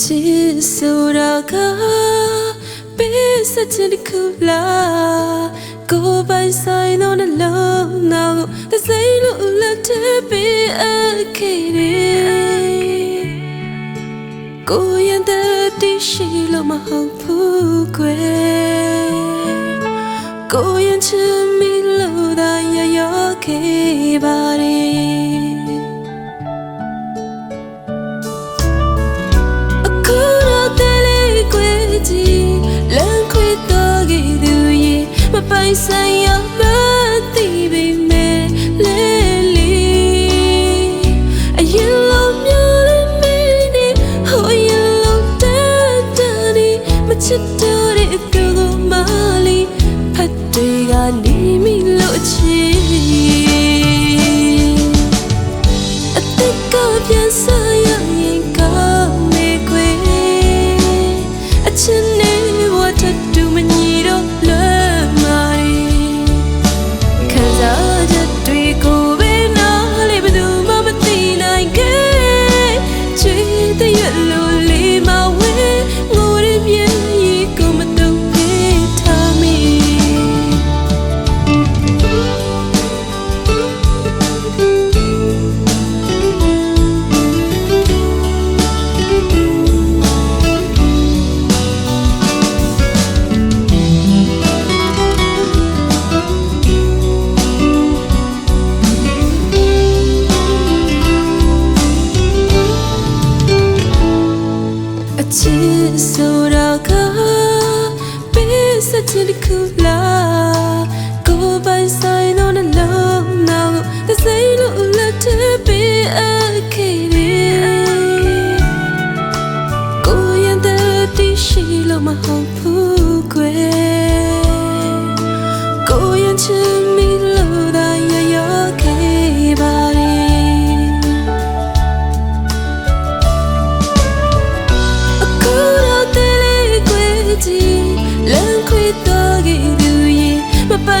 ချစ်ဆိုတာကပေးစချင်တစ်ခုလားကိုယ်ပိုင်ဆိုင်သောနှလုံးသားကိုသစိမ့်လို့လက်ထပ်ပေးအပ်ခဲ့တယ်ကိုယ်ရင်တဲ့တရှိလို့မဟုတ်ဘူးကွယ်ကိုယ်ရင်ချင်မိလို့သာရရောခဲ့ပါတ မချ စချင်တစ်ခုလားကိုယ်ပိုင်ဆိုင်သောနှလုံးသားကိုသစိမ့်လို့လက်ထပ်ပေးအပ်ခဲ့တယ်ကိုယ်ရင်တဲ့တရှိလို့မဟုတ်ဘူးကွယ် Bapak.